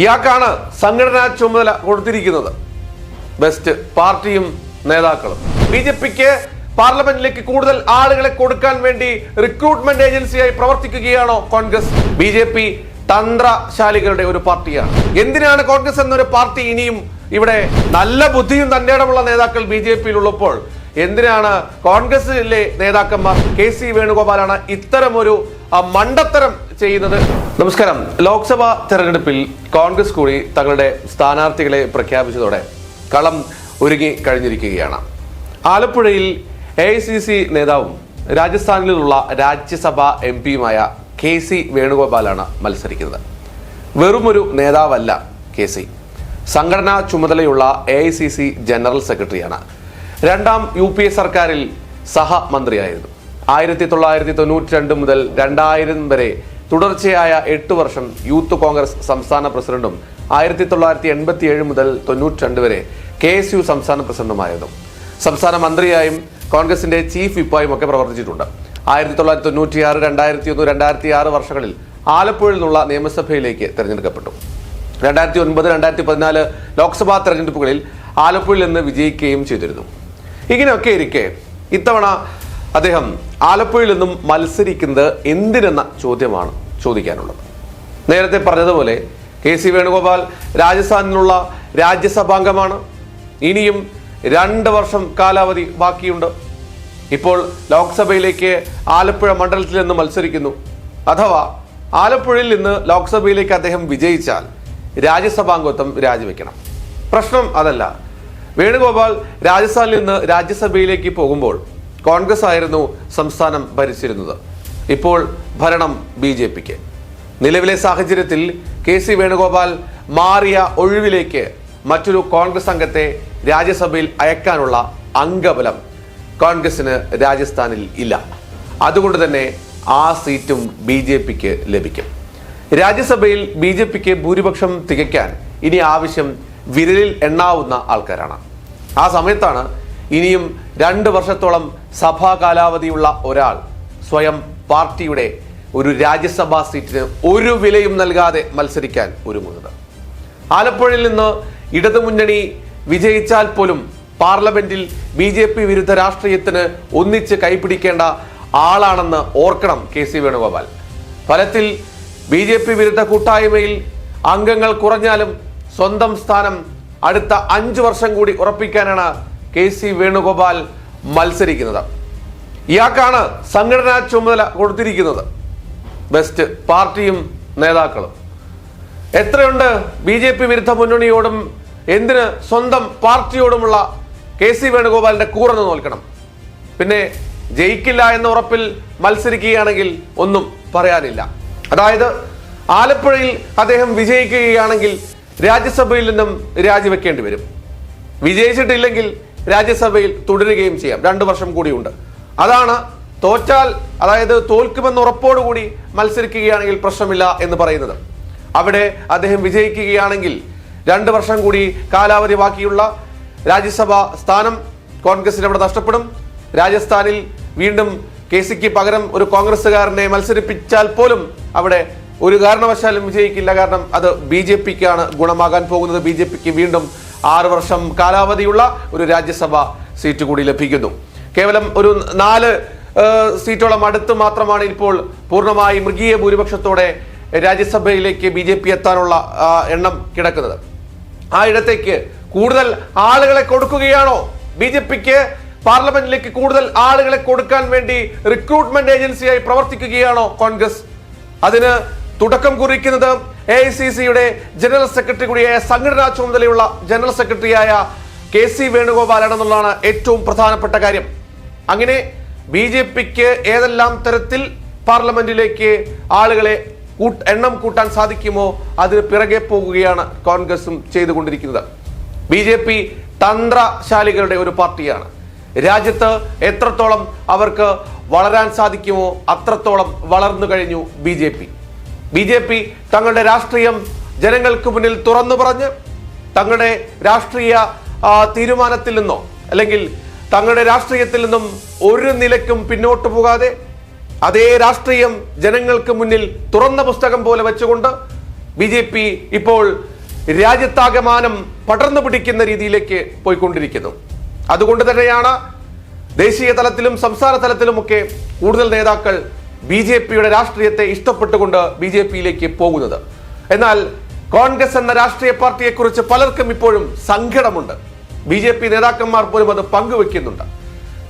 ഇയാൾക്കാണ് സംഘടനാ ചുമതല കൊടുത്തിരിക്കുന്നത്. ബെസ്റ്റ് പാർട്ടിയും നേതാക്കളും. ബി ജെ പിക്ക് പാർലമെന്റിലേക്ക് കൂടുതൽ ആളുകളെ കൊടുക്കാൻ വേണ്ടി റിക്രൂട്ട്മെന്റ് ഏജൻസിയായി പ്രവർത്തിക്കുകയാണോ കോൺഗ്രസ്? ബി ജെ പി തന്ത്രശാലികളുടെ ഒരു പാർട്ടിയാണ്. എന്തിനാണ് കോൺഗ്രസ് എന്നൊരു പാർട്ടി ഇനിയും ഇവിടെ നല്ല ബുദ്ധിയും തന്നെയടമുള്ള നേതാക്കൾ ബി ജെ പിയിൽ ഉള്ളപ്പോൾ എന്തിനാണ് കോൺഗ്രസിലെ നേതാക്കന്മാർ കെ സി വേണുഗോപാലാണ് ഇത്തരമൊരു മണ്ടത്തരം ചെയ്യുന്നത്. നമസ്കാരം. ലോക്സഭാ തെരഞ്ഞെടുപ്പിൽ കോൺഗ്രസ് കൂടി തങ്ങളുടെ സ്ഥാനാർത്ഥികളെ പ്രഖ്യാപിച്ചതോടെ കളം ഒരുങ്ങി കഴിഞ്ഞിരിക്കുകയാണ്. ആലപ്പുഴയിൽ എ നേതാവും രാജസ്ഥാനിലുള്ള രാജ്യസഭാ എം പിയുമായ കെ സി വേണുഗോപാലാണ് മത്സരിക്കുന്നത്. വെറുമൊരു നേതാവല്ല കെ സി. സംഘടനാ ചുമതലയുള്ള എ സി സി ജനറൽ സെക്രട്ടറിയാണ്. രണ്ടാം യു പി എ സർക്കാരിൽ സഹമന്ത്രിയായിരുന്നു. ആയിരത്തി തൊള്ളായിരത്തി തൊണ്ണൂറ്റി രണ്ട് മുതൽ രണ്ടായിരം വരെ. തുടർച്ചയായ എട്ട് വർഷം യൂത്ത് കോൺഗ്രസ് സംസ്ഥാന പ്രസിഡന്റും ആയിരത്തി തൊള്ളായിരത്തി എൺപത്തി ഏഴ് മുതൽ തൊണ്ണൂറ്റി രണ്ട് വരെ കെ എസ് യു സംസ്ഥാന പ്രസിഡന്റുമായിരുന്നു. സംസ്ഥാന മന്ത്രിയായും കോൺഗ്രസിന്റെ ചീഫ് വിപ്പായും ഒക്കെ പ്രവർത്തിച്ചിട്ടുണ്ട്. ആയിരത്തി തൊള്ളായിരത്തി തൊണ്ണൂറ്റി ആറ് രണ്ടായിരത്തി ഒന്ന് രണ്ടായിരത്തി ആറ് വർഷങ്ങളിൽ ആലപ്പുഴയിൽ നിന്നുള്ള നിയമസഭയിലേക്ക് തെരഞ്ഞെടുക്കപ്പെട്ടു. രണ്ടായിരത്തി ഒൻപത് രണ്ടായിരത്തി പതിനാല് ലോക്സഭാ തെരഞ്ഞെടുപ്പുകളിൽ ആലപ്പുഴയിൽ നിന്ന് വിജയിക്കുകയും ചെയ്തിരുന്നു. ഇങ്ങനെയൊക്കെ ഇരിക്കെ ഇത്തവണ അദ്ദേഹം ആലപ്പുഴയിൽ നിന്നും മത്സരിക്കുന്നത് എന്തിനെന്ന ചോദ്യമാണ് ചോദിക്കാനുള്ളത്. നേരത്തെ പറഞ്ഞതുപോലെ കെ സി വേണുഗോപാൽ രാജസ്ഥാനിലുള്ള രാജ്യസഭാംഗമാണ്. ഇനിയും രണ്ട് വർഷം കാലാവധി ബാക്കിയുണ്ട്. ഇപ്പോൾ ലോക്സഭയിലേക്ക് ആലപ്പുഴ മണ്ഡലത്തിൽ നിന്ന് മത്സരിക്കുന്നു. അഥവാ ആലപ്പുഴയിൽ നിന്ന് ലോക്സഭയിലേക്ക് അദ്ദേഹം വിജയിച്ചാൽ രാജ്യസഭാംഗത്വം രാജിവെക്കണം. പ്രശ്നം അതല്ല. വേണുഗോപാൽ രാജസ്ഥാനിൽ നിന്ന് രാജ്യസഭയിലേക്ക് പോകുമ്പോൾ കോൺഗ്രസ് ആയിരുന്നു സംസ്ഥാനം ഭരിച്ചിരുന്നത്. ഇപ്പോൾ ഭരണം ബി ജെ പിക്ക്. നിലവിലെ സാഹചര്യത്തിൽ കെ സി വേണുഗോപാൽ മാറിയ ഒഴിവിലേക്ക് മറ്റൊരു കോൺഗ്രസ് അംഗത്തെ രാജ്യസഭയിൽ അയക്കാനുള്ള അംഗബലം കോൺഗ്രസിന് രാജസ്ഥാനിൽ ഇല്ല. അതുകൊണ്ട് തന്നെ ആ സീറ്റും ബി ജെ പിക്ക് ലഭിക്കും. രാജ്യസഭയിൽ ബി ജെ പിക്ക് ഭൂരിപക്ഷം തികയ്ക്കാൻ ഇനി ആവശ്യം വിരലിൽ എണ്ണാവുന്ന ആൾക്കാരാണ്. ആ സമയത്താണ് ഇനിയും രണ്ട് വർഷത്തോളം സഭാ കാലാവധിയുള്ള ഒരാൾ സ്വയം പാർട്ടിയുടെ ഒരു രാജ്യസഭാ സീറ്റിന് ഒരു വിലയും നൽകാതെ മത്സരിക്കാൻ ഒരുങ്ങുന്നത്. ആലപ്പുഴയിൽ നിന്ന് ഇടതുമുന്നണി വിജയിച്ചാൽ പോലും പാർലമെന്റിൽ ബി ജെ പി വിരുദ്ധ രാഷ്ട്രീയത്തിന് ഒന്നിച്ച് കൈപിടിക്കേണ്ട ആളാണെന്ന് ഓർക്കണം കെ സി വേണുഗോപാൽ. ഫലത്തിൽ ബി ജെ പി വിരുദ്ധ കൂട്ടായ്മയിൽ അംഗങ്ങൾ കുറഞ്ഞാലും സ്വന്തം സ്ഥാനം അടുത്ത അഞ്ചു വർഷം കൂടി ഉറപ്പിക്കാനാണ് കെ സി വേണുഗോപാൽ മത്സരിക്കുന്നത്. ഇയാൾക്കാണ് സംഘടനാ ചുമതല കൊടുത്തിരിക്കുന്നത്. ബെസ്റ്റ് പാർട്ടിയും നേതാക്കളും. എത്രയുണ്ട് ബി ജെ പി വിരുദ്ധ മുന്നണിയോടും എന്തിന് സ്വന്തം പാർട്ടിയോടുമുള്ള കെ സി വേണുഗോപാലിന്റെ കൂറെന്ന് നോൽക്കണം. പിന്നെ ജയിക്കില്ല എന്ന ഉറപ്പിൽ മത്സരിക്കുകയാണെങ്കിൽ ഒന്നും പറയാനില്ല. അതായത് ആലപ്പുഴയിൽ അദ്ദേഹം വിജയിക്കുകയാണെങ്കിൽ രാജ്യസഭയിൽ നിന്നും രാജിവെക്കേണ്ടി വരും. വിജയിച്ചിട്ടില്ലെങ്കിൽ രാജ്യസഭയിൽ തുടരുകയും ചെയ്യാം. രണ്ടു വർഷം കൂടിയുണ്ട്. അതാണ് തോറ്റാൽ അതായത് തോൽക്കുമെന്ന് ഉറപ്പോടുകൂടി മത്സരിക്കുകയാണെങ്കിൽ പ്രശ്നമില്ല എന്ന് പറയുന്നത്. അവിടെ അദ്ദേഹം വിജയിക്കുകയാണെങ്കിൽ രണ്ട് വർഷം കൂടി കാലാവധി ബാക്കിയുള്ള രാജ്യസഭാ സ്ഥാനം കോൺഗ്രസിന് അവിടെ നഷ്ടപ്പെടും. രാജസ്ഥാനിൽ വീണ്ടും കെ സിക്ക് പകരം ഒരു കോൺഗ്രസ്സുകാരനെ മത്സരിപ്പിച്ചാൽ പോലും അവിടെ ഒരു കാരണവശാലും വിജയിക്കില്ല. കാരണം അത് ബി ജെ പിക്കാണ് ഗുണമാകാൻ പോകുന്നത്. ബി ജെ പിക്ക് വീണ്ടും ആറ് വർഷം കാലാവധിയുള്ള ഒരു രാജ്യസഭ സീറ്റ് കൂടി ലഭിക്കുന്നു. കേവലം ഒരു നാല് സീറ്റോളം അടുത്ത് മാത്രമാണ് ഇപ്പോൾ പൂർണമായി മൃഗീയ ഭൂരിപക്ഷത്തോടെ രാജ്യസഭയിലേക്ക് ബി ജെ പി എത്താനുള്ള എണ്ണം കിടക്കുന്നത്. ആ ഇടത്തേക്ക് കൂടുതൽ ആളുകളെ കൊടുക്കുകയാണോ? ബി ജെ പിക്ക് പാർലമെന്റിലേക്ക് കൂടുതൽ ആളുകളെ കൊടുക്കാൻ വേണ്ടി റിക്രൂട്ട്മെന്റ് ഏജൻസിയായി പ്രവർത്തിക്കുകയാണോ കോൺഗ്രസ്? അതിന് തുടക്കം കുറിക്കുന്നത് എ ഐ സി സിയുടെ ജനറൽ സെക്രട്ടറി കൂടിയായ സംഘടനാ ചുമതലയുള്ള ജനറൽ സെക്രട്ടറിയായ കെ സി വേണുഗോപാലാണെന്നുള്ളതാണ് ഏറ്റവും പ്രധാനപ്പെട്ട കാര്യം. അങ്ങനെ ബി ജെ പിക്ക് ഏതെല്ലാം തരത്തിൽ പാർലമെന്റിലേക്ക് ആളുകളെ എണ്ണം കൂട്ടാൻ സാധിക്കുമോ അതിന് പിറകെ പോകുകയാണ് കോൺഗ്രസും ചെയ്തുകൊണ്ടിരിക്കുന്നത്. ബി ജെ പി തന്ത്രശാലികളുടെ ഒരു പാർട്ടിയാണ്. രാജ്യത്ത് എത്രത്തോളം അവർക്ക് വളരാൻ സാധിക്കുമോ അത്രത്തോളം വളർന്നു കഴിഞ്ഞു B J P. B J P തങ്ങളുടെ രാഷ്ട്രീയം ജനങ്ങൾക്ക് മുന്നിൽ തുറന്നു പറഞ്ഞ് തങ്ങളുടെ രാഷ്ട്രീയ തീരുമാനത്തിൽ നിന്നോ അല്ലെങ്കിൽ തങ്ങളുടെ രാഷ്ട്രീയത്തിൽ നിന്നും ഒരു നിലയ്ക്കും പിന്നോട്ട് പോകാതെ അതേ രാഷ്ട്രീയം ജനങ്ങൾക്ക് മുന്നിൽ തുറന്ന പുസ്തകം പോലെ വെച്ചുകൊണ്ട് ബി ജെ പി ഇപ്പോൾ രാജ്യത്താകമാനം പടർന്നു പിടിക്കുന്ന രീതിയിലേക്ക് പോയിക്കൊണ്ടിരിക്കുന്നു. അതുകൊണ്ട് തന്നെയാണ് ദേശീയ തലത്തിലും സംസ്ഥാന തലത്തിലുമൊക്കെ കൂടുതൽ നേതാക്കൾ ബി ജെ പിയുടെ രാഷ്ട്രീയത്തെ ഇഷ്ടപ്പെട്ടുകൊണ്ട് ബി ജെ പിയിലേക്ക് പോകുന്നത്. എന്നാൽ കോൺഗ്രസ് എന്ന രാഷ്ട്രീയ പാർട്ടിയെക്കുറിച്ച് പലർക്കും ഇപ്പോഴും സങ്കടമുണ്ട്. ബി ജെ പി നേതാക്കന്മാർ പോലും അത് പങ്കുവെക്കുന്നുണ്ട്.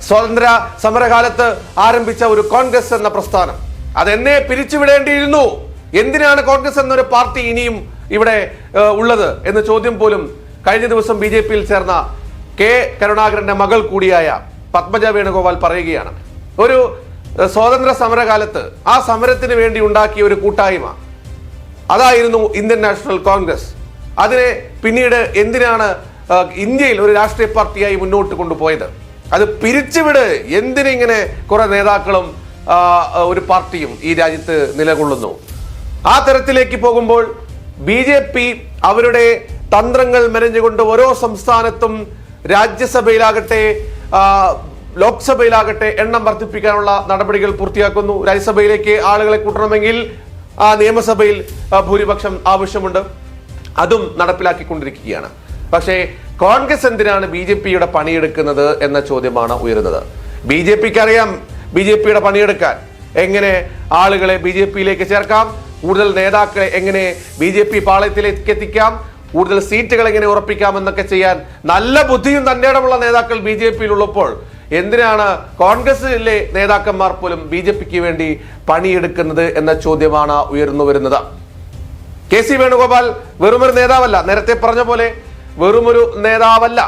സ്വാതന്ത്ര്യ സമരകാലത്ത് ആരംഭിച്ച ഒരു കോൺഗ്രസ് എന്ന പ്രസ്ഥാനം അതെന്നെ പിരിച്ചുവിടേണ്ടിയിരുന്നു. എന്തിനാണ് കോൺഗ്രസ് എന്നൊരു പാർട്ടി ഇനിയും ഇവിടെ ഉള്ളത് എന്ന ചോദ്യം പോലും കഴിഞ്ഞ ദിവസം ബി ജെ പിയിൽ ചേർന്ന കെ കരുണാകരന്റെ മകൾ കൂടിയായ പത്മജ വേണുഗോപാൽ പറയുകയാണ്. ഒരു സ്വാതന്ത്ര്യ സമരകാലത്ത് ആ സമരത്തിന് വേണ്ടി ഉണ്ടാക്കിയ ഒരു കൂട്ടായ്മ. അതായിരുന്നു ഇന്ത്യൻ നാഷണൽ കോൺഗ്രസ്. അതിനെ പിന്നീട് എന്തിനാണ് ഇന്ത്യയിൽ ഒരു രാഷ്ട്രീയ പാർട്ടിയായി മുന്നോട്ട് കൊണ്ടുപോയത്? അത് പിരിച്ചുവിട് എന്തിനിങ്ങനെ കുറെ നേതാക്കളും ഒരു പാർട്ടിയും ഈ രാജ്യത്ത് നിലകൊള്ളുന്നു. ആ തരത്തിലേക്ക് പോകുമ്പോൾ ബി ജെ പി അവരുടെ തന്ത്രങ്ങൾ മെനഞ്ഞുകൊണ്ട് ഓരോ സംസ്ഥാനത്തും രാജ്യസഭയിലാകട്ടെ ലോക്സഭയിലാകട്ടെ എണ്ണം വർദ്ധിപ്പിക്കാനുള്ള നടപടികൾ പൂർത്തിയാക്കുന്നു. രാജ്യസഭയിലേക്ക് ആളുകളെ കൂട്ടണമെങ്കിൽ ആ നിയമസഭയിൽ ഭൂരിപക്ഷം ആവശ്യമുണ്ട്. അതും നടപ്പിലാക്കിക്കൊണ്ടിരിക്കുകയാണ്. പക്ഷേ കോൺഗ്രസ് എന്തിനാണ് ബി ജെ പിയുടെ പണിയെടുക്കുന്നത് എന്ന ചോദ്യമാണ് ഉയരുന്നത്. ബി ജെ പിക്ക് അറിയാം ബി ജെ പിയുടെ പണിയെടുക്കാൻ. എങ്ങനെ ആളുകളെ ബി ജെ പിയിലേക്ക് ചേർക്കാം? കൂടുതൽ നേതാക്കളെ എങ്ങനെ ബി ജെ പി പാളയത്തിലേക്ക് എത്തിക്കാം? കൂടുതൽ സീറ്റുകൾ എങ്ങനെ ഉറപ്പിക്കാം എന്നൊക്കെ ചെയ്യാൻ നല്ല ബുദ്ധിയും തന്നെയുള്ള നേതാക്കൾ ബി ജെ പിയിൽ ഉള്ളപ്പോൾ എന്തിനാണ് കോൺഗ്രസിലെ നേതാക്കന്മാർ പോലും ബി ജെ പിക്ക് വേണ്ടി പണിയെടുക്കുന്നത് എന്ന ചോദ്യമാണ് ഉയർന്നു വരുന്നത്. കെ സി വേണുഗോപാൽ വെറുമൊരു നേതാവല്ല. നേരത്തെ പറഞ്ഞ പോലെ വെറുമൊരു നേതാവല്ല.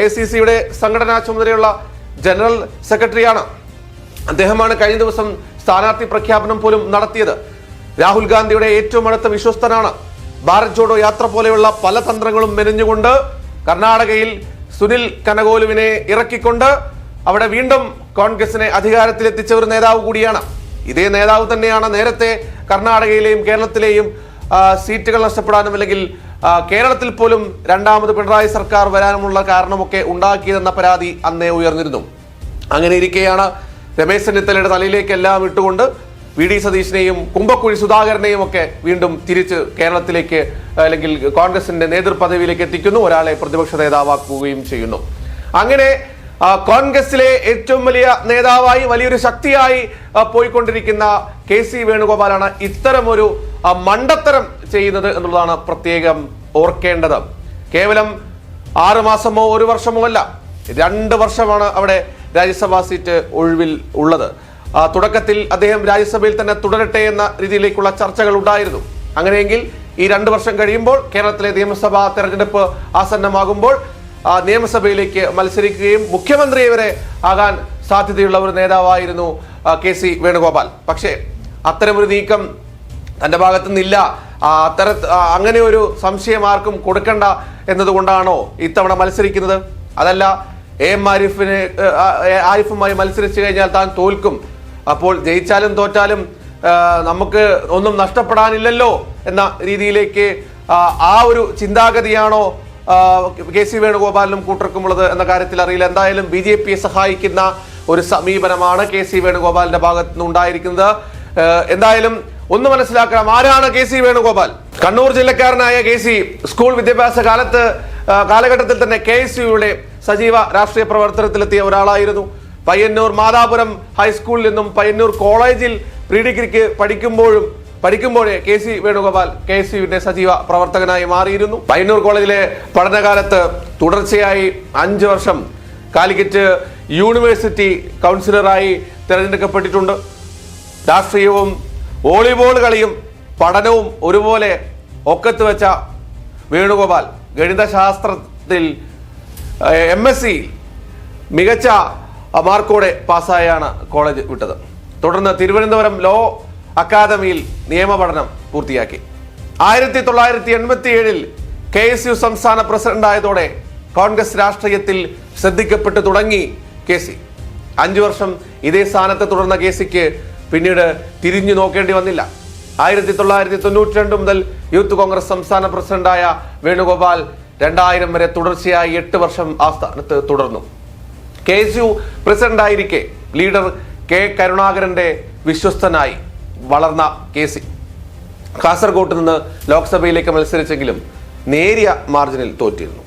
എ സി സിയുടെ സംഘടനാ ചുമതലയുള്ള ജനറൽ സെക്രട്ടറിയാണ്. അദ്ദേഹമാണ് കഴിഞ്ഞ ദിവസം സ്ഥാനാർത്ഥി പ്രഖ്യാപനം പോലും നടത്തിയത്. രാഹുൽ ഗാന്ധിയുടെ ഏറ്റവും അടുത്ത വിശ്വസ്തനാണ്. ഭാരത് ജോഡോ യാത്ര പോലെയുള്ള പല തന്ത്രങ്ങളും മെനഞ്ഞുകൊണ്ട് കർണാടകയിൽ സുനിൽ കനകോലുവിനെ ഇറക്കിക്കൊണ്ട് അവിടെ വീണ്ടും കോൺഗ്രസിനെ അധികാരത്തിലെത്തിച്ച ഒരു നേതാവ് കൂടിയാണ്. ഇതേ നേതാവ് തന്നെയാണ് നേരത്തെ കർണാടകയിലെയും കേരളത്തിലെയും സീറ്റുകൾ നഷ്ടപ്പെടാനും അല്ലെങ്കിൽ കേരളത്തിൽ പോലും രണ്ടാമത് പിണറായി സർക്കാർ വരാനുമുള്ള കാരണമൊക്കെ ഉണ്ടാക്കിയതെന്ന പരാതി അന്നേ ഉയർന്നിരുന്നു. അങ്ങനെ ഇരിക്കെയാണ് രമേശ് ചെന്നിത്തലയുടെ തലയിലേക്കെല്ലാം ഇട്ടുകൊണ്ട് വി ഡി സതീശിനെയും കുമ്പക്കുഴി സുധാകരനെയും ഒക്കെ വീണ്ടും തിരിച്ച് കേരളത്തിലേക്ക് അല്ലെങ്കിൽ കോൺഗ്രസിന്റെ നേതൃപദവിയിലേക്ക് എത്തിക്കുന്നു. ഒരാളെ പ്രതിപക്ഷ നേതാവാക്കുകയും ചെയ്യുന്നു. അങ്ങനെ കോൺഗ്രസിലെ ഏറ്റവും വലിയ നേതാവായി വലിയൊരു ശക്തിയായി പോയിക്കൊണ്ടിരിക്കുന്ന കെ സി വേണുഗോപാലാണ് ഇത്തരമൊരു മണ്ടത്തരം ചെയ്യുന്നത് എന്നുള്ളതാണ് പ്രത്യേകം ഓർക്കേണ്ടത്. കേവലം ആറ് മാസമോ ഒരു വർഷമോ അല്ല രണ്ട് വർഷമാണ് അവിടെ രാജ്യസഭാ സീറ്റ് ഒഴിവിൽ ഉള്ളത്. തുടക്കത്തിൽ അദ്ദേഹം രാജ്യസഭയിൽ തന്നെ തുടരട്ടെ എന്ന രീതിയിലേക്കുള്ള ചർച്ചകൾ ഉണ്ടായിരുന്നു. അങ്ങനെയെങ്കിൽ ഈ രണ്ട് വർഷം കഴിയുമ്പോൾ കേരളത്തിലെ നിയമസഭാ തെരഞ്ഞെടുപ്പ് ആസന്നമാകുമ്പോൾ നിയമസഭയിലേക്ക് മത്സരിക്കുകയും മുഖ്യമന്ത്രി വരെ ആകാൻ സാധ്യതയുള്ള ഒരു നേതാവായിരുന്നു കെ സി വേണുഗോപാൽ. പക്ഷേ അത്തരമൊരു നീക്കം തന്റെ ഭാഗത്തു നിന്നില്ല അത്തര അങ്ങനെ ഒരു സംശയം ആർക്കും കൊടുക്കണ്ട എന്നതുകൊണ്ടാണോ ഇത്തവണ മത്സരിക്കുന്നത്? അതല്ല എ എം ആരിഫിന് ആരിഫുമായി മത്സരിച്ചു കഴിഞ്ഞാൽ താൻ തോൽക്കും. അപ്പോൾ ജയിച്ചാലും തോറ്റാലും നമുക്ക് ഒന്നും നഷ്ടപ്പെടാനില്ലല്ലോ എന്ന രീതിയിലേക്ക് ആ, ഒരു ചിന്താഗതിയാണോ കെ സി വേണുഗോപാലിനും കൂട്ടർക്കുമുള്ളത് എന്ന കാര്യത്തിൽ അറിയില്ല. എന്തായാലും ബി ജെ പിയെ സഹായിക്കുന്ന ഒരു സമീപനമാണ് കെ സി വേണുഗോപാലിന്റെ ഭാഗത്തു നിന്ന് ഉണ്ടായിരിക്കുന്നത് എന്തായാലും ഒന്ന് മനസ്സിലാക്കണം ആരാണ് കെ സി വേണുഗോപാൽ? കണ്ണൂർ ജില്ലക്കാരനായ കെ സി സ്കൂൾ വിദ്യാഭ്യാസ കാലത്ത് കാലഘട്ടത്തിൽ തന്നെ കെ എസ് യുയുടെ സജീവ രാഷ്ട്രീയ പ്രവർത്തനത്തിലെത്തിയ ഒരാളായിരുന്നു. പയ്യന്നൂർ മാതാപുരം ഹൈസ്കൂളിൽ നിന്നും പയ്യന്നൂർ കോളേജിൽ പ്രീ ഡിഗ്രിക്ക് പഠിക്കുമ്പോഴും പഠിക്കുമ്പോഴേ K C Venugopal K S യുവിന്റെ സജീവ പ്രവർത്തകനായി മാറിയിരുന്നു. പയ്യന്നൂർ കോളേജിലെ പഠനകാലത്ത് തുടർച്ചയായി അഞ്ച് വർഷം കാലിക്കറ്റ് യൂണിവേഴ്സിറ്റി കൗൺസിലറായി തിരഞ്ഞെടുക്കപ്പെട്ടിട്ടുണ്ട്. രാഷ്ട്രീയവും വോളിബോൾ കളിയും പഠനവും ഒരുപോലെ ഒക്കത്ത് വെച്ച വേണുഗോപാൽ ഗണിതശാസ്ത്രത്തിൽ എം എസ് സി മികച്ച മാർക്കോടെ പാസ്സായാണ് കോളേജ് വിട്ടത്. തുടർന്ന് തിരുവനന്തപുരം ലോ അക്കാദമിയിൽ നിയമപഠനം പൂർത്തിയാക്കി. ആയിരത്തി തൊള്ളായിരത്തി എൺപത്തി ഏഴിൽ കെ എസ് യു സംസ്ഥാന പ്രസിഡന്റായതോടെ കോൺഗ്രസ് രാഷ്ട്രീയത്തിൽ ശ്രദ്ധിക്കപ്പെട്ടു തുടങ്ങി കെ സി. അഞ്ചു വർഷം ഇതേ സ്ഥാനത്ത് തുടർന്ന കെ സിക്ക് പിന്നീട് തിരിഞ്ഞു നോക്കേണ്ടി വന്നില്ല. ആയിരത്തി തൊള്ളായിരത്തി തൊണ്ണൂറ്റി രണ്ട് മുതൽ യൂത്ത് കോൺഗ്രസ് സംസ്ഥാന പ്രസിഡന്റായ വേണുഗോപാൽ രണ്ടായിരം വരെ തുടർച്ചയായി എട്ട് വർഷം ആ സ്ഥാനത്ത് തുടർന്നു. കെ എസ് യു പ്രസിഡന്റായിരിക്കെ ലീഡർ കെ കരുണാകരന്റെ വിശ്വസ്തനായി. വളർന്ന കെ സി കാസർഗോട്ട് നിന്ന് ലോക്സഭയിലേക്ക് മത്സരിച്ചെങ്കിലും നേരിയ മാർജിനിൽ തോറ്റിരുന്നു.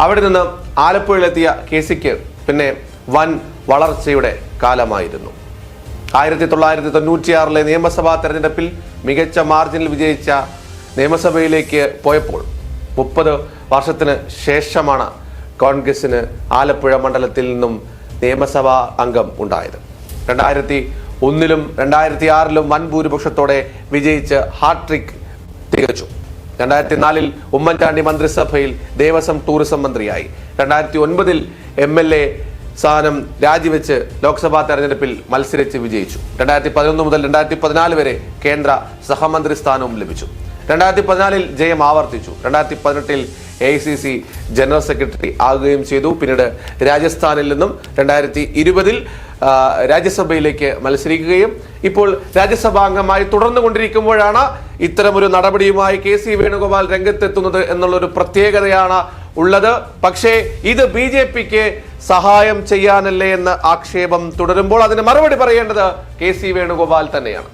അവിടെ നിന്ന് ആലപ്പുഴയിലെത്തിയ കെ സിക്ക് പിന്നെ വൻ വളർച്ചയുടെ കാലമായിരുന്നു. ആയിരത്തി തൊള്ളായിരത്തി തൊണ്ണൂറ്റിയാറിലെ നിയമസഭാ തെരഞ്ഞെടുപ്പിൽ മികച്ച മാർജിനിൽ വിജയിച്ച നിയമസഭയിലേക്ക് പോയപ്പോൾ മുപ്പത് വർഷത്തിന് ശേഷമാണ് കോൺഗ്രസിന് ആലപ്പുഴ മണ്ഡലത്തിൽ നിന്നും നിയമസഭാ അംഗം ഉണ്ടായത്. രണ്ടായിരത്തി ഒന്നിലും രണ്ടായിരത്തി ആറിലും വൻ ഭൂരിപക്ഷത്തോടെ വിജയിച്ച് ഹാട്രിക് തികച്ചു. രണ്ടായിരത്തി നാലിൽ ഉമ്മൻചാണ്ടി മന്ത്രിസഭയിൽ ദേവസ്വം ടൂറിസം മന്ത്രിയായി. രണ്ടായിരത്തി ഒൻപതിൽ എം എൽ എ സ്ഥാനം രാജിവെച്ച് ലോക്സഭാ തെരഞ്ഞെടുപ്പിൽ മത്സരിച്ച് വിജയിച്ചു. രണ്ടായിരത്തി പതിനൊന്ന് മുതൽ രണ്ടായിരത്തി പതിനാല് വരെ കേന്ദ്ര സഹമന്ത്രി സ്ഥാനവും ലഭിച്ചു. രണ്ടായിരത്തി പതിനാലിൽ ജയം ആവർത്തിച്ചു. രണ്ടായിരത്തി പതിനെട്ടിൽ A C C general secretary ആകുകയും ചെയ്തു. പിന്നീട് രാജസ്ഥാനിൽ നിന്നും രണ്ടായിരത്തി ഇരുപതിൽ രാജ്യസഭയിലേക്ക് മത്സരിക്കുകയും ഇപ്പോൾ രാജ്യസഭാംഗമായി തുടർന്നുകൊണ്ടിരിക്കുമ്പോഴാണ് ഇത്തരമൊരു നടപടിയുമായി കെ സി വേണുഗോപാൽ രംഗത്തെത്തുന്നത് എന്നുള്ളൊരു പ്രത്യേകതയാണ് ഉള്ളത്. പക്ഷേ ഇത് ബി ജെ പിക്ക് സഹായം ചെയ്യാനല്ലേ എന്ന ആക്ഷേപം തുടരുമ്പോൾ അതിന് മറുപടി പറയേണ്ടത് കെ സി വേണുഗോപാൽ തന്നെയാണ്.